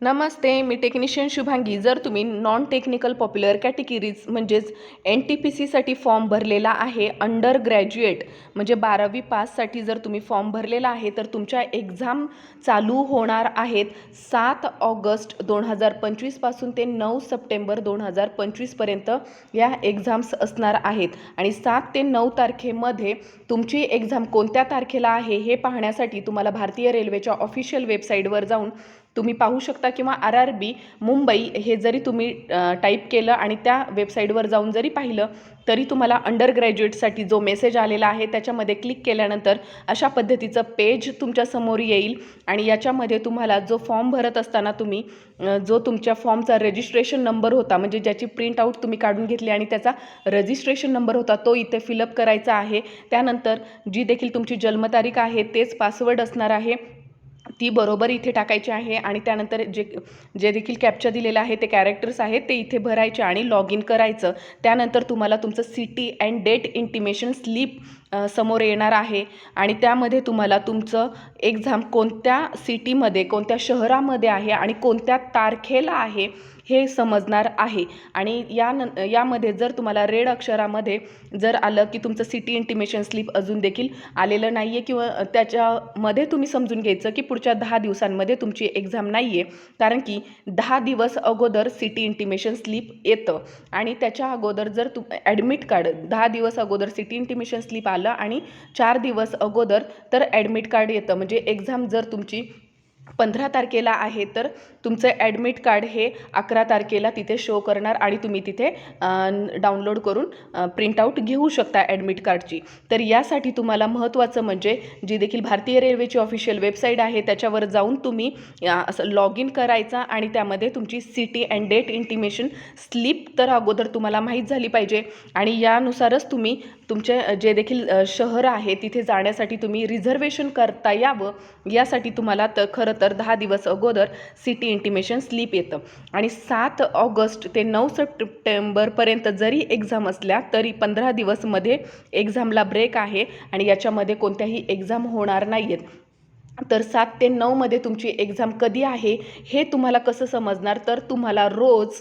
नमस्ते मी technician Shubhangi. जर तुम्ही non technical popular categories म्हणजेच एन टी पी सीसाठी फॉर्म भरलेला आहे अंडर ग्रॅज्युएट म्हणजे बारावी पाससाठी जर तुम्ही फॉर्म भरलेला आहे तर तुमच्या एक्झाम चालू होणार आहेत सात ऑगस्ट दोन हजार पंचवीसपासून ते नऊ सप्टेंबर दोन हजार पंचवीसपर्यंत या एक्झाम्स असणार आहेत. आणि सात ते नऊ तारखेमध्ये तुमची एक्झाम कोणत्या तारखेला आहे हे पाहण्यासाठी तुम्हाला भारतीय रेल्वेच्या ऑफिशियल वेबसाईटवर जाऊन तुम्ही पाहू शकता किंवा आर आर बी मुंबई हे जरी तुम्ही टाईप केलं आणि त्या वेबसाईटवर जाऊन जरी पाहिलं तरी तुम्हाला अंडर ग्रॅज्युएटसाठी जो मेसेज आलेला आहे त्याच्यामध्ये क्लिक केल्यानंतर अशा पद्धतीचं पेज तुमच्यासमोर येईल आणि याच्यामध्ये तुम्हाला जो फॉर्म भरत असताना तुम्ही जो तुमच्या फॉर्मचा रजिस्ट्रेशन नंबर होता म्हणजे ज्याची प्रिंट आऊट तुम्ही काढून घेतली आणि त्याचा रजिस्ट्रेशन नंबर होता तो इथे फिलअप करायचा आहे. त्यानंतर जी देखील तुमची जन्मतारीख आहे तेच पासवर्ड असणार आहे. ती बरोबर इथे टाकायची आहे आणि त्यानंतर जे जे देखील कॅप्चर दिलेलं आहे ते कॅरेक्टर्स आहेत ते इथे भरायचे आणि लॉग इन करायचं. त्यानंतर तुम्हाला तुमचं city and date intimation slip समोर येणार आहे. आणि त्यामध्ये तुम्हाला तुमचं एक्झाम कोणत्या सिटीमध्ये कोणत्या शहरामध्ये आहे आणि कोणत्या तारखेला आहे हे समजणार आहे. आणि या न यामध्ये जर तुम्हाला रेड अक्षरामध्ये जर आलं की तुमचं सिटी इंटिमेशन स्लिप अजून देखील आलेलं नाही आहे किंवा त्याच्यामध्ये तुम्ही समजून घ्यायचं की पुढच्या दहा दिवसांमध्ये तुमची एक्झाम नाही आहे कारण की दहा दिवस अगोदर सिटी इंटिमेशन स्लिप येतं. आणि त्याच्या अगोदर जर तू ॲडमिट कार्ड दहा दिवस अगोदर सिटी इंटिमेशन स्लिप आलं आणि चार दिवस अगोदर तर ॲडमिट कार्ड येतं. म्हणजे एक्झाम जर तुमची पंधरा तारखेला आहे तर तुमचं ॲडमिट कार्ड हे अकरा तारखेला तिथे शो करणार आणि तुम्ही तिथे डाउनलोड करून प्रिंटआउट घेऊ शकता ॲडमिट कार्डची. तर यासाठी तुम्हाला महत्त्वाचं म्हणजे जी देखील भारतीय रेल्वेची ऑफिशियल वेबसाईट आहे त्याच्यावर जाऊन तुम्ही असं लॉग इन करायचा आणि त्यामध्ये तुमची city and date intimation slip तर अगोदर तुम्हाला माहीत झाली पाहिजे. आणि यानुसारच तुम्ही तुमचे जे देखील शहर आहे तिथे जाण्यासाठी तुम्ही रिझर्वेशन करता यावं यासाठी तुम्हाला तर खरं तर दहा दिवस अगोदर सिटी इंटिमेशन स्लिप येतं. आणि सात ऑगस्ट ते नऊ सप्टेंबरपर्यंत जरी एक्झाम असल्या तरी पंधरा दिवसमध्ये एक्झामला ब्रेक आहे. आणि याच्यामध्ये कोणत्याही एक्झाम होणार नाही आहेत तर सात ते नऊमध्ये तुमची एक्झाम कधी आहे हे तुम्हाला कसं समजणार? तर तुम्हाला रोज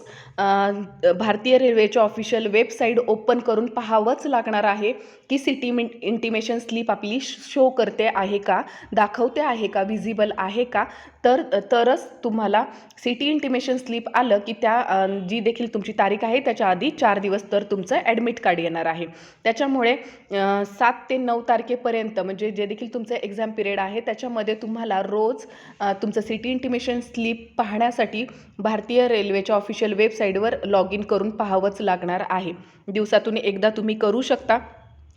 भारतीय रेल्वेच्या ऑफिशियल वेबसाईट ओपन करून पाहावंच लागणार आहे की सिटी मिन इंटिमेशन स्लिप आपली शो करते आहे का दाखवते आहे का विजिबल आहे का? तर तरच तुम्हाला सिटी इंटिमेशन स्लिप आलं की त्या जी देखील तुमची तारीख आहे त्याच्या आधी चार दिवस तर तुमचं ॲडमिट कार्ड येणार आहे. त्याच्यामुळे सात ते नऊ तारखेपर्यंत म्हणजे जे देखील तुमचं एक्झाम पिरियड आहे त्याच्यामध्ये तुम्हाला रोज तुमचं सिटी इंटिमेशन स्लिप पाहण्यासाठी भारतीय रेल्वेच्या ऑफिशियल वेबसाईटवर लॉग इन करून पाहावंच लागणार आहे. दिवसातून एकदा तुम्ही करू शकता.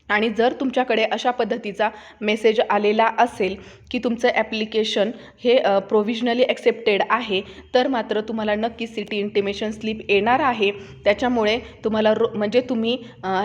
आणि जर तुमच्याकडे अशा पद्धतीचा मेसेज आलेला असेल की तुमचं ॲप्लिकेशन हे प्रोव्हिजनली ॲक्सेप्टेड आहे तर मात्र तुम्हाला नक्की सिटी इंटिमेशन स्लिप येणार आहे. त्याच्यामुळे तुम्हाला रो म्हणजे तुम्ही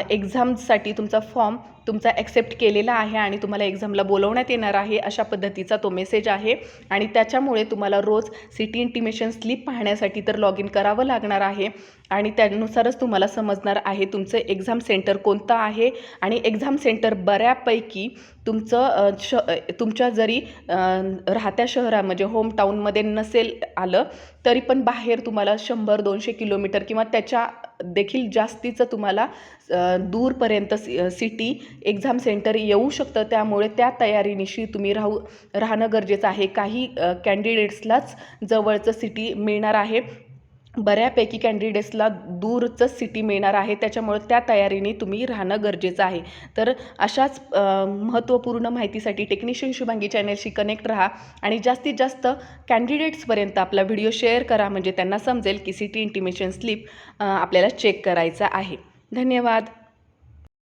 एक्झामसाठी तुमचा फॉर्म तुमचा ॲक्सेप्ट केलेला आहे आणि तुम्हाला एक्झामला बोलवण्यात येणार आहे अशा पद्धतीचा तो मेसेज आहे. आणि त्याच्यामुळे तुम्हाला रोज सिटी इंटिमेशन स्लिप पाहण्यासाठी तर लॉग इन करावं लागणार आहे. आणि त्यानुसारच तुम्हाला समजणार आहे तुमचं एक्झाम सेंटर कोणतं आहे. आणि एक्झाम सेंटर बऱ्यापैकी तुमचं श तुमच्या जरी राहत्या राहत्या शहरामध्ये होम टाऊनमध्ये नसेल आलं तरी पण बाहेर तुम्हाला शंभर दोनशे किलोमीटर किंवा त्याच्या देखील जास्तीचं तुम्हाला दूरपर्यंत सि सिटी एक्झाम सेंटर येऊ शकतं. त्यामुळे त्या तयारीनिशी तुम्ही राहू राहणं गरजेचं आहे. काही कॅन्डिडेट्सलाच जवळचं सिटी मिळणार आहे. बऱ्यापैकी कँडिडेट्सला दूरचं सिटी मिळणार आहे. त्याच्यामुळे त्या तयारीने तुम्ही राहणं गरजेचं आहे. तर अशाच महत्त्वपूर्ण माहितीसाठी टेक्निशियन शुभांगी चॅनलशी कनेक्ट राहा आणि जास्तीत जास्त कॅन्डिडेट्सपर्यंत आपला व्हिडिओ शेअर करा. म्हणजे त्यांना समजेल की सिटी इंटिमेशन स्लिप आपल्याला चेक करायचा आहे. धन्यवाद.